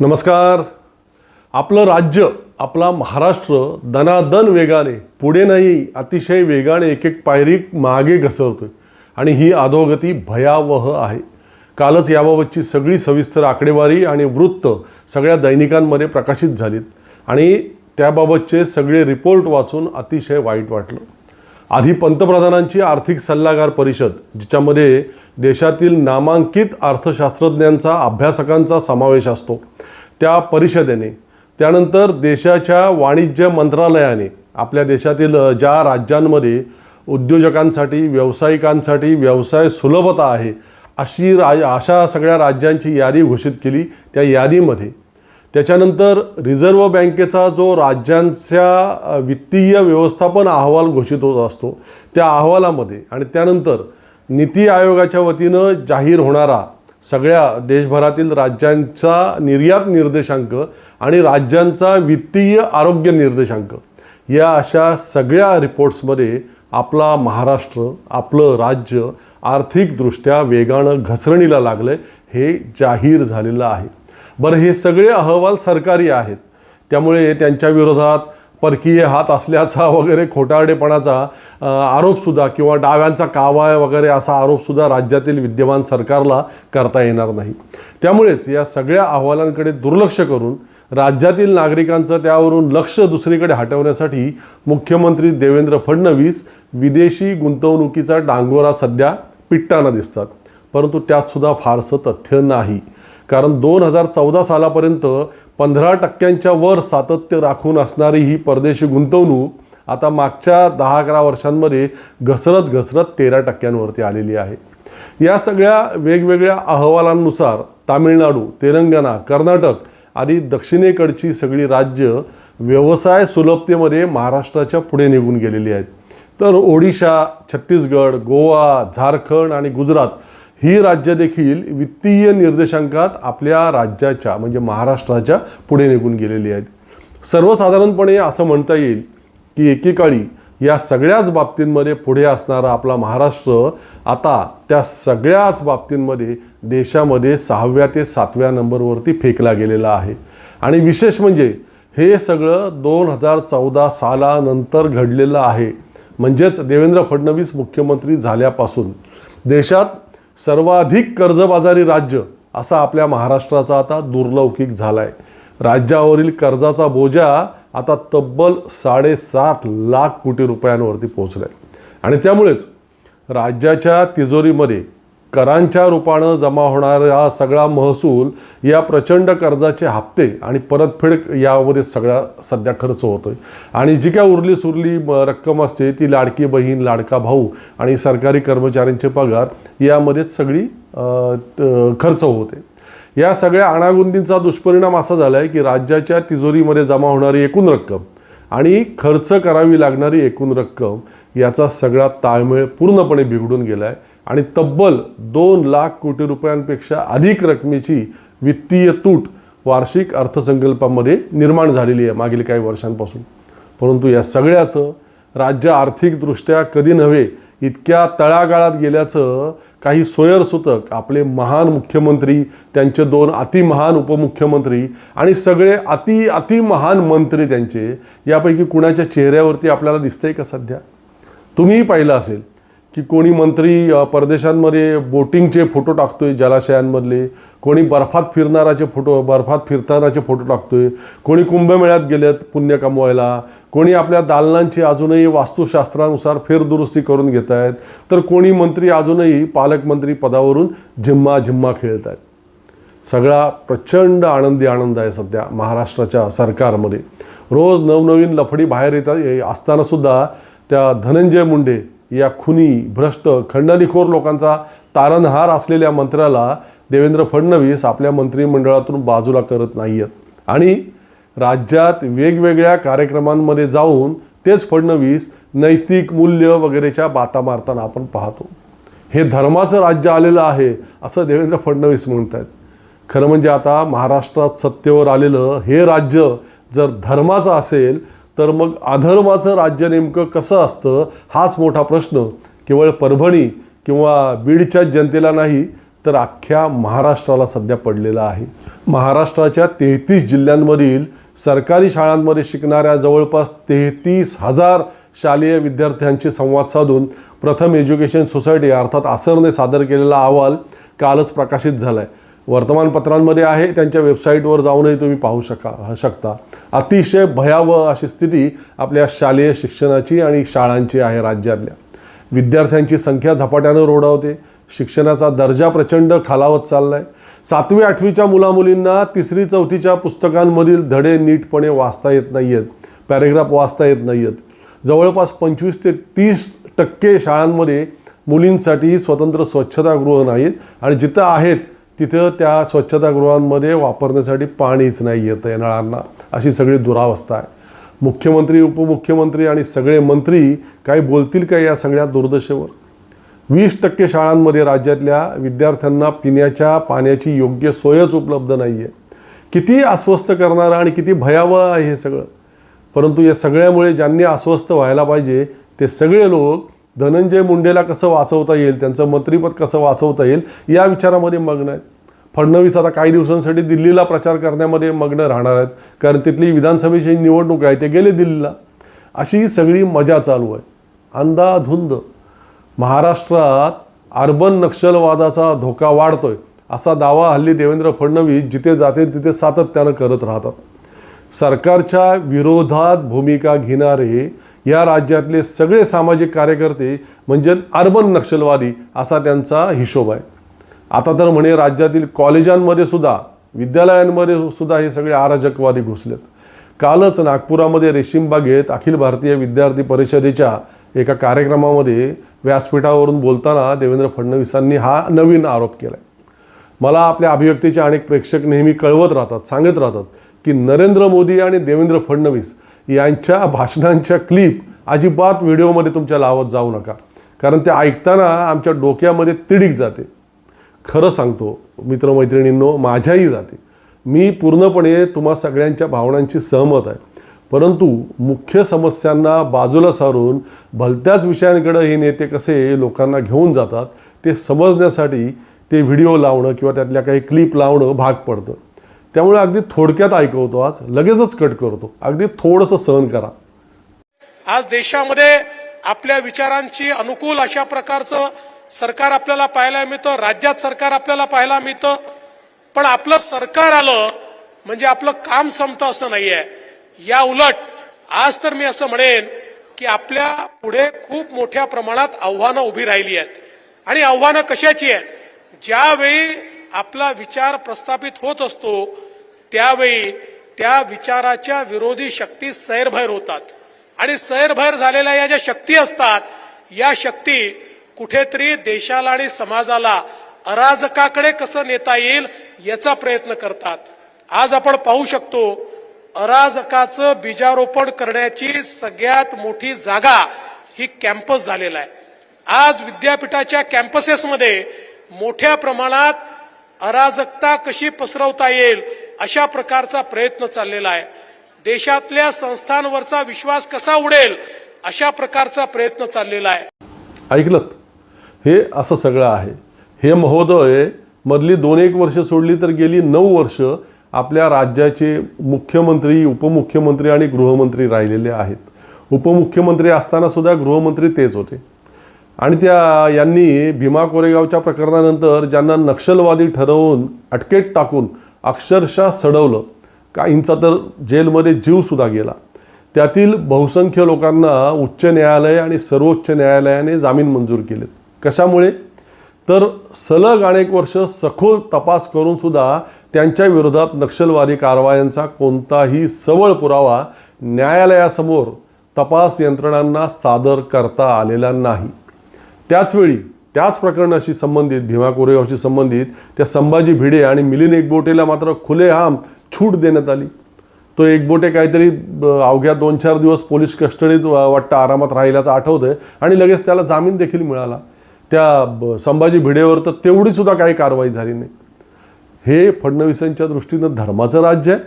नमस्कार. आपलं राज्य आपला महाराष्ट्र दनादन वेगाने पुढे नाही अतिशय वेगाने एक एक पायरी मागे घसरतोय. आणि ही अधोगती भयावह आहे. कालच याबाबतची सगळी सविस्तर आकडेवारी आणि वृत्त सगळ्या दैनिकांमध्ये प्रकाशित झालीत. आणि त्याबाबतचे सगळे रिपोर्ट वाचून अतिशय वाईट वाटलं. आधी पंतप्रधानांची आर्थिक सल्लागार परिषद जिच्यामध्ये देशातील नामांकित अर्थशास्त्रज्ञांचा अभ्यासकांचा समावेश असतो. त्या परिषदेने त्यानंतर देशाच्या वाणिज्य मंत्रालयाने आपल्या देशातील ज्या राज्यांमध्ये उद्योजकांसाठी व्यावसायिकांसाठी व्यवसाय सुलभता आहे अशी राज अशा सगळ्या राज्यांची यादी घोषित केली. त्या यादीमध्ये त्याच्यानंतर रिझर्व्ह बँकेचा जो राज्यांच्या वित्तीय व्यवस्थापन अहवाल घोषित होत असतो त्या अहवालामध्ये आणि त्यानंतर नीती आयोगाच्या वतीनं जाहीर होणारा सगळ्या देशभरातील राज्यांचा निर्यात निर्देशांक आणि राज्यांचा वित्तीय आरोग्य निर्देशांक या अशा सगळ्या रिपोर्ट्समध्ये आपला महाराष्ट्र आपलं राज्य आर्थिकदृष्ट्या वेगानं घसरणीला लागलं हे जाहीर झालेलं आहे. बरं हे सगळे अहवाल सरकारी आहेत. त्यामुळे त्यांच्या विरोधात परकीय हात असल्याचा वगैरे खोटारडेपणाचा आरोपसुद्धा किंवा डाव्यांचा कावा वगैरे असा आरोपसुद्धा राज्यातील विद्यमान सरकारला करता येणार नाही. त्यामुळेच या सगळ्या अहवालांकडे दुर्लक्ष करून राज्यातील नागरिकांचं त्यावरून लक्ष दुसरीकडे हटवण्यासाठी मुख्यमंत्री देवेंद्र फडणवीस विदेशी गुंतवणुकीचा डांगोरा सध्या पिट्टाना दिसतात. परंतु त्यातसुद्धा फारसं तथ्य नाही. कारण दोन हजार चौदा सालापर्यंत पंधरा टक्क्यांच्या वर सातत्य राखून असणारी ही परदेशी गुंतवणूक आता मागच्या दहा अकरा वर्षांमध्ये घसरत घसरत तेरा टक्क्यांवरती आलेली आहे. या सगळ्या वेगवेगळ्या अहवालांनुसार तामिळनाडू तेलंगणा कर्नाटक आणि दक्षिणेकडची सगळी राज्य व्यवसाय सुलभतेमध्ये महाराष्ट्राच्या पुढे निघून गेलेली आहेत. तर ओडिशा छत्तीसगड गोवा झारखंड आणि गुजरात ही राज्य देखील वित्तीय निर्देशांकात आपल्या राज्याच्या म्हणजे महाराष्ट्राच्या पुढे निघून गेलेली आहेत. सर्वसाधारणपणे असं म्हणता येईल की एकेकाळी या सगळ्याच बाबतींमध्ये पुढे असणारा आपला महाराष्ट्र आता त्या सगळ्याच बाबतींमध्ये देशामध्ये सहाव्या ते सातव्या नंबरवरती फेकला गेलेला आहे. आणि विशेष म्हणजे हे सगळं दोन हजार चौदा सालानंतर घडलेलं आहे. म्हणजेच देवेंद्र फडणवीस मुख्यमंत्री झाल्यापासून देशात सर्वाधिक कर्जबाजारी राज्य असा आपल्या महाराष्ट्राचा आता दुर्लौकिक झाला आहे राज्यावरील कर्जाचा बोजा आता तब्बल साडेसात लाख कोटी रुपयांवरती पोहोचला आहे आणि त्यामुळेच राज्याच्या तिजोरीमध्ये करांच्या रूपानं जमा होणारा हा सगळा महसूल या प्रचंड कर्जाचे हप्ते आणि परतफेड यामध्ये सगळा सध्या खर्च होतोय. आणि जी काय उरली सुरली रक्कम असते ती लाडकी बहीण लाडका भाऊ आणि सरकारी कर्मचाऱ्यांचे पगार यामध्येच सगळी खर्च होते. या सगळ्या अणागुंदींचा दुष्परिणाम असा झाला आहे की राज्याच्या तिजोरीमध्ये जमा होणारी एकूण रक्कम आणि खर्च करावी लागणारी एकूण रक्कम याचा सगळा ताळमेळ पूर्णपणे बिघडून गेला आहे आणि तब्बल दोन लाख कोटी रुपयांपेक्षा अधिक रकमेची वित्तीय तूट वार्षिक अर्थसंकल्पामध्ये निर्माण झालेली आहे मागील काही वर्षांपासून. परंतु या सगळ्याचं राज्य आर्थिकदृष्ट्या कधी नव्हे इतक्या तळागाळात गेल्याचं काही सोयरसूतक आपले महान मुख्यमंत्री त्यांचे दोन अतिमहान उपमुख्यमंत्री आणि सगळे अति अतिमहान मंत्री त्यांचे यापैकी कुणाच्या चेहऱ्यावरती आपल्याला दिसतंय का सध्या? तुम्हीही पाहिलं असेल. की कोणी मंत्री परदेशांमध्ये बोटिंगचे फोटो टाकतोय जलाशयांमधले कोणी बर्फात फिरणाराचे फोटो बर्फात फिरतानाचे फोटो टाकतोय कोणी कुंभमेळ्यात गेलेत पुण्य कमवायला कोणी आपल्या दालनांची अजूनही वास्तुशास्त्रानुसार फेरदुरुस्ती करून घेत आहेत तर कोणी मंत्री अजूनही पालकमंत्री पदावरून झिम्मा झिम्मा खेळत आहेत सगळा प्रचंड आनंदी आनंद आहे सध्या महाराष्ट्राच्या सरकारमध्ये. रोज नवनवीन लफडी बाहेर येतात असतानासुद्धा त्या धनंजय मुंडे या खुनी भ्रष्ट खंडणीखोर लोकांचा तारणहार असलेल्या मंत्र्याला देवेंद्र फडणवीस आपल्या मंत्रिमंडळातून बाजूला करत नाही आहेत आणि राज्यात वेगवेगळ्या कार्यक्रमांमध्ये जाऊन तेच फडणवीस नैतिक मूल्य वगैरेच्या बाता मारताना आपण पाहतो. हे धर्माचं राज्य आलेलं आहे असं देवेंद्र फडणवीस म्हणत आहेत खरं म्हणजे आता महाराष्ट्रात सत्तेवर आलेलं हे राज्य जर धर्माचं असेल तर मग अधर्माचं राज्य नेमकं कसं असतं? हाच मोठा प्रश्न. केवळ परभणी किंवा बीडच्या जनतेला नाही तर अख्ख्या महाराष्ट्राला सध्या पडलेला आहे. महाराष्ट्राच्या तेहतीस जिल्ह्यांमधील सरकारी शाळांमध्ये शिकणाऱ्या जवळपास तेहतीस हजार शालेय विद्यार्थ्यांशी संवाद साधून प्रथम एज्युकेशन सोसायटी अर्थात आसरने सादर केलेला अहवाल कालच प्रकाशित झाला आहे वर्तमानपत्रांमध्ये आहे. त्यांच्या वेबसाईटवर जाऊनही तुम्ही पाहू शका शकता. अतिशय भयावह अशी स्थिती आपल्या शालेय शिक्षणाची आणि शाळांची आहे राज्यातल्या. विद्यार्थ्यांची संख्या झपाट्यानं रोडावते. शिक्षणाचा दर्जा प्रचंड खालावत चालला आहे सातवी आठवीच्या मुलामुलींना तिसरी चौथीच्या पुस्तकांमधील धडे नीटपणे वाचता येत नाही आहेत पॅरेग्राफ वाचता येत नाही आहेत जवळपास पंचवीस ते तीस टक्के शाळांमध्ये मुलींसाठी स्वतंत्र स्वच्छतागृह नाहीत. आणि जिथं आहेत तिथं त्या स्वच्छतागृहांमध्ये वापरण्यासाठी पाणीच नाही येतं आहे नळांना. अशी सगळी दुरावस्था आहे. मुख्यमंत्री उपमुख्यमंत्री आणि सगळे मंत्री काही बोलतील का या सगळ्या दुर्दशेवर? वीस टक्के शाळांमध्ये राज्यातल्या विद्यार्थ्यांना पिण्याच्या पाण्याची योग्य सोयच उपलब्ध नाही आहे किती अस्वस्थ करणारं आणि किती भयावह आहे हे सगळं. परंतु या सगळ्यामुळे ज्यांनी अस्वस्थ व्हायला पाहिजे ते सगळे लोक धनंजय मुंडेला कसं वाचवता येईल त्यांचं मंत्रिपद कसं वाचवता येईल या विचारामध्ये मग्न आहेत. फडणवीस आता काही दिवसांसाठी दिल्लीला प्रचार करण्यामध्ये मग्न राहणार आहेत. कारण तिथली विधानसभेची निवडणूक आहे ते गेले दिल्लीला. अशी सगळी मजा चालू आहे. अंधाधुंद. महाराष्ट्रात अर्बन नक्षलवादाचा धोका वाढतोय. असा दावा हल्ली देवेंद्र फडणवीस जिथे जाते तिथे सातत्यानं करत राहतात. सरकारच्या विरोधात भूमिका घेणारे या राज्यातले सगळे सामाजिक कार्यकर्ते म्हणजे अर्बन नक्षलवादी असा त्यांचा हिशोब आहे. आता तर म्हणे राज्यातील कॉलेजांमध्ये सुद्धा विद्यालयांमध्ये सुद्धा हे सगळे अराजकवादी घुसलेत. कालच नागपुरामध्ये रेशीमबागेत अखिल भारतीय विद्यार्थी परिषदेच्या एका कार्यक्रमामध्ये व्यासपीठावरून बोलताना देवेंद्र फडणवीसांनी हा नवीन आरोप केला मला आपल्या अभिव्यक्तीचे अनेक प्रेक्षक नेहमी कळवत राहतात सांगत राहतात की नरेंद्र मोदी आणि देवेंद्र फडणवीस यांच्या भाषणांच्या क्लिप अजिबात व्हिडिओमध्ये तुमच्या लावत जाऊ नका. कारण ते ऐकताना आमच्या डोक्यामध्ये तिडीक जाते. खरं सांगतो मित्रमैत्रिणींनो माझ्याही जाते. मी पूर्णपणे तुम्हा सगळ्यांच्या भावनांची सहमत आहे. परंतु मुख्य समस्यांना बाजूला सारून भलत्याच विषयांकडे हे नेते कसे लोकांना घेऊन जातात ते समजण्यासाठी ते व्हिडिओ लावणं किंवा त्यातल्या काही क्लिप लावणं भाग पडतं. त्यामुळे अगदी थोडक्यात ऐकवतो आज. लगेचच कट करतो. अगदी थोडंसं सहन करा. आज देशामध्ये आपल्या विचारांची अनुकूल अशा प्रकारचं सरकार आपल्याला पाहायला मिळतं राज्यात सरकार आपल्याला पाहायला मिळतं. पण आपलं सरकार आलं म्हणजे आपलं काम संपतं असं नाहीये. या उलट आज तर मी असं म्हणेन की आपल्या पुढे खूप मोठ्या प्रमाणात आव्हानं उभी राहिली आहेत. आणि आव्हानं कशाची आहेत? ज्यावेळी आपला विचार प्रस्थापित होत असतो त्यावेळी त्या विचाराच्या विरोधी शक्ती सैरभैर होतात. आणि सैरभैर झालेल्या या ज्या शक्ती असतात या शक्ती कुठेतरी देशाला आणि समाजाला अराजकाकडे कसं नेता येईल याचा प्रयत्न करतात. आज आपण पाहू शकतो अराजकाचं बीजारोपण करण्याची सगळ्यात मोठी जागा ही कॅम्पस झालेला आहे. आज विद्यापीठाच्या कॅम्पसेसमध्ये मोठ्या प्रमाणात अराजकता कशी पसरवता येईल अशा प्रकारचा प्रयत्न चाललेला आहे. देशातल्या संस्थांवरचा विश्वास कसा उडेल अशा प्रकारचा प्रयत्न चाललेला आहे. ऐकलत हे असं सगळं आहे. हे महोदय मधली दोन एक वर्ष सोडली तर गेली नऊ वर्ष आपल्या राज्याचे मुख्यमंत्री उपमुख्यमंत्री आणि गृहमंत्री राहिलेले आहेत. उपमुख्यमंत्री असताना सुद्धा गृहमंत्री तेच होते. आणि त्या यांनी भीमा कोरेगावच्या प्रकरणानंतर ज्यांना नक्षलवादी ठरवून अटकेत टाकून अक्षरशः सडवलं काहींचा तर जेलमध्ये जीवसुद्धा गेला. त्यातील बहुसंख्य लोकांना उच्च न्यायालय आणि सर्वोच्च न्यायालयाने जामीन मंजूर केलेत. कशामुळे? तर सलग अनेक वर्ष सखोल तपास करूनसुद्धा त्यांच्या विरोधात नक्षलवादी कारवायांचा कोणताही सबळ पुरावा न्यायालयासमोर तपास यंत्रणांना सादर करता आलेला नाही. त्याचवेळी त्याच प्रकरणाशी संबंधित भीमा कोरेगावशी संबंधित त्या संभाजी भिडे आणि मिलिंद एकबोटेला मात्र खुलेआम छूट देण्यात आली. तो एकबोटे काहीतरी अवघ्या दोन चार दिवस पोलीस कस्टडीत वाटतं आरामात राहिल्याचं आठवतंय आणि लगेच त्याला जामीन देखील मिळाला. त्या ब- संभाजी भिडेवर तर तेवढीसुद्धा काही कारवाई झाली नाही. हे फडणवीसांच्या दृष्टीनं धर्माचं राज्य आहे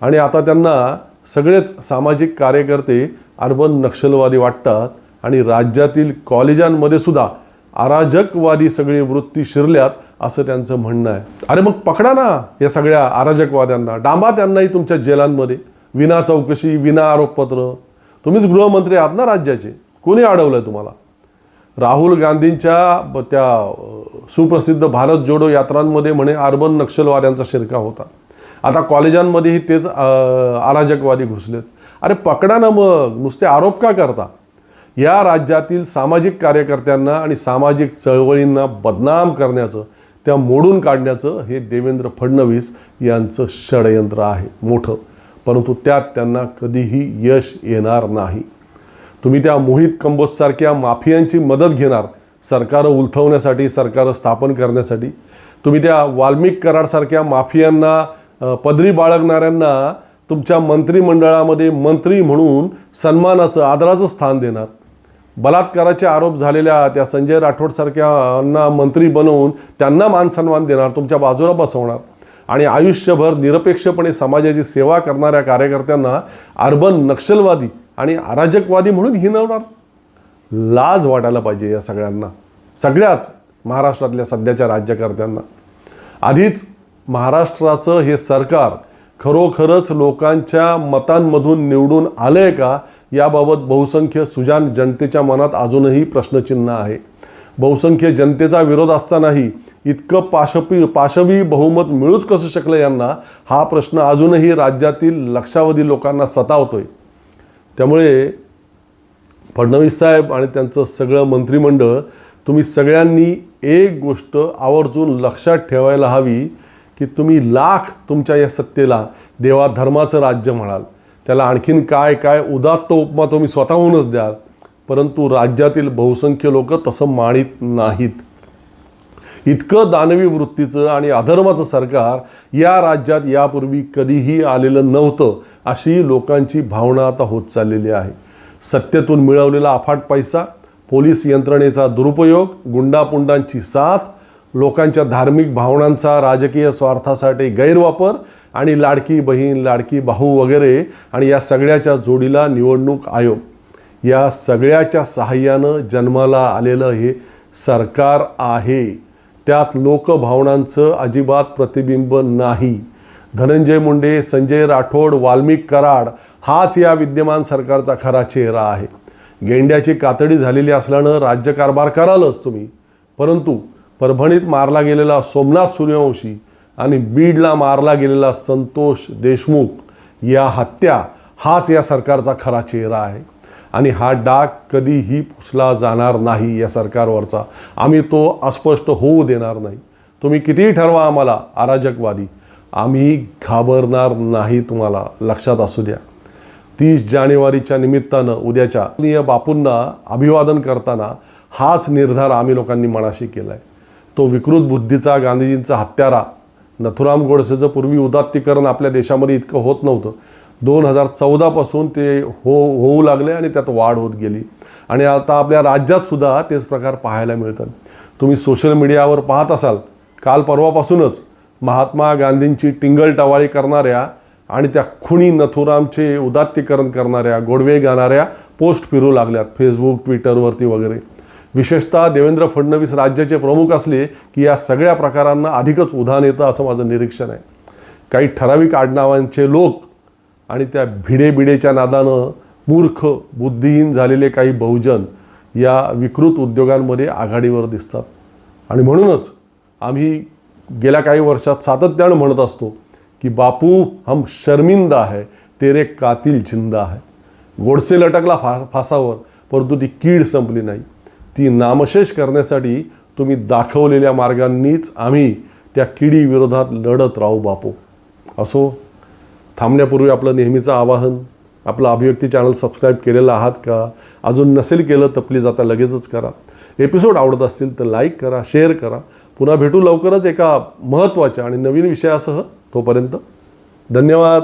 आणि आता त्यांना सगळेच सामाजिक कार्यकर्ते अर्बन नक्षलवादी वाटतात. आणि राज्यातील कॉलेजांमध्ये सुद्धा अराजकवादी सगळी वृत्ती शिरल्यात असं त्यांचं म्हणणं आहे. अरे मग पकडा ना या सगळ्या अराजकवाद्यांना. डांबा त्यांनाही तुमच्या जेलांमध्ये. विना चौकशी विना आरोपपत्र. तुम्हीच गृहमंत्री आहात ना राज्याचे. कोणी अडवलं तुम्हाला? राहुल गांधींच्या त्या सुप्रसिद्ध भारत जोडो यात्रांमध्ये म्हणे अर्बन नक्षलवाद्यांचा शिरका होता. आता कॉलेजांमध्येही तेच अराजकवादी घुसलेत. अरे पकडा ना मग. नुसते आरोप का करता? या राज्यातील सामाजिक कार्यकर्त्यांना आणि सामाजिक चळवळींना बदनाम करण्याचं त्या मोडून काढण्याचं हे देवेंद्र फडणवीस यांचं षडयंत्र आहे मोठं. परंतु त्यात त्यांना कधीही यश येणार नाही. तुम्ही त्या मोहित कंबोजसारख्या माफियांची मदत घेणार सरकारं उलथवण्यासाठी सरकारं स्थापन करण्यासाठी. तुम्ही त्या वाल्मिक कराडसारख्या माफियांना पदरी बाळगणाऱ्यांना तुमच्या मंत्रिमंडळामध्ये मंत्री म्हणून सन्मानाचं आदराचं स्थान देणार. बलात्काराचे आरोप झालेल्या त्या संजय राठोडसारख्यांना मंत्री बनवून त्यांना मानसन्मान देणार तुमच्या बाजूला बसवणार. आणि आयुष्यभर निरपेक्षपणे समाजाची सेवा करणाऱ्या कार्यकर्त्यांना अर्बन नक्षलवादी आणि अराजकवादी म्हणून हिनवणार. लाज वाटायला पाहिजे या सगळ्यांना. सगळ्याच महाराष्ट्रातल्या सध्याच्या राज्यकर्त्यांना. आधीच महाराष्ट्राचं हे सरकार खरोखरच लोकांच्या मतांमधून निवडून आलं आहे का? याबाबत बहुसंख्य सुजान जनतेच्या मनात अजूनही प्रश्नचिन्ह आहे. बहुसंख्य जनतेचा विरोध असतानाही इतकं पाशपी पाशवी बहुमत मिळूच कसं शकलं यांना? हा प्रश्न अजूनही राज्यातील लक्षावधी लोकांना सतावतोय. त्यामुळे फडणवीस साहेब आणि त्यांचं सगळं मंत्रिमंडळ तुम्ही सगळ्यांनी एक गोष्ट आवर्जून लक्षात ठेवायला हवी की तुम्ही लाख तुमच्या या सत्तेला देवा धर्माचं राज्य म्हणाल. त्याला आणखीन काय काय उदात्त उपमा तुम्ही स्वतःहूनच द्याल. परंतु राज्यातील बहुसंख्य लोक तसं मानित नाहीत. इतकं दानवी वृत्तीचं आणि अधर्माचं सरकार या राज्यात यापूर्वी कधीही आलेलं नव्हतं अशी लोकांची भावना आता होत चाललेली आहे. सत्तेतून मिळवलेला अफाट पैसा पोलीस यंत्रणेचा दुरुपयोग गुंडापुंडांची साथ लोकांच्या धार्मिक भावनांचा राजकीय स्वार्थासाठी गैरवापर आणि लाडकी बहीण लाडकी भाऊ वगैरे आणि या सगळ्याच्या जोडीला निवडणूक आयोग. या सगळ्याच्या सहाय्यानं जन्माला आलेलं हे सरकार आहे. त्यात लोकभावनांचं अजिबात प्रतिबिंब नाही. धनंजय मुंडे संजय राठोड वाल्मिक कराड हाच या विद्यमान सरकारचा खरा चेहरा आहे. गेंड्याची कातडी झालेली असल्यानं राज्यकारभार करालच तुम्ही. परंतु परभणीत मारला गेलेला सोमनाथ सूर्यवंशी आणि बीडला मारला गेलेला संतोष देशमुख या हत्या हाच या सरकारचा खरा चेहरा आहे. आणि हा डाग कधीही पुसला जाणार नाही या सरकारवरचा. आम्ही तो अस्पष्ट होऊ देणार नाही. तुम्ही कितीही ठरवा आम्हाला अराजकवादी. आम्ही घाबरणार नाही तुम्हाला लक्षात असू द्या. तीस जानेवारीच्या निमित्तानं उद्याच्या बापूंना अभिवादन करताना हाच निर्धार आम्ही लोकांनी मनाशी केला आहे तो विकृत बुद्धीचा गांधीजींचा हत्यारा. नथुराम गोडसेचं पूर्वी उदात्तीकरण आपल्या देशामध्ये इतकं होत नव्हतं. दोन हजार चौदापासून ते हो होऊ लागले आणि त्यात वाढ होत गेली. आणि आता आपल्या राज्यातसुद्धा तेच प्रकार पाहायला मिळतात. तुम्ही सोशल मीडियावर पाहत असाल काल परवापासूनच महात्मा गांधींची टिंगल टवाळी करणाऱ्या आणि त्या खुणी नथुरामचे उदात्तीकरण करणाऱ्या गोडवे गाणाऱ्या पोस्ट फिरू लागल्यात फेसबुक ट्विटरवरती वगैरे. विशेषतः देवेंद्र फडणवीस राज्याचे प्रमुख असले की या सगळ्या प्रकारांना अधिकच उधाण येतं असं माझं निरीक्षण आहे. काही ठराविक आडनावांचे लोक आणि त्या भिडेबिडेच्या नादानं मूर्ख बुद्धिहीन झालेले काही बहुजन या विकृत उद्योगांमध्ये आघाडीवर दिसतात. आणि म्हणूनच आम्ही गेल्या काही वर्षात सातत्यानं म्हणत असतो की बापू हम शर्मिंदा है तेरे कातिल जिंदा है. गोडसे लटकला फा फासावर परंतु ती कीड संपली नाही. ती नामशेष करण्यासाठी तुम्ही दाखवलेल्या मार्गांनीच आम्ही त्या किडीविरोधात लढत राहू बापू. असो थांबण्यापूर्वी आपलं नेहमीचं आवाहन आपलं अभिव्यक्ती चॅनल सबस्क्राईब केलेलं आहात का? अजून नसेल केलं तर प्लीज आता लगेचच करा. एपिसोड आवडत असतील तर लाईक करा शेअर करा. पुन्हा भेटू लवकरच एका महत्त्वाच्या आणि नवीन विषयासह तोपर्यंत धन्यवाद.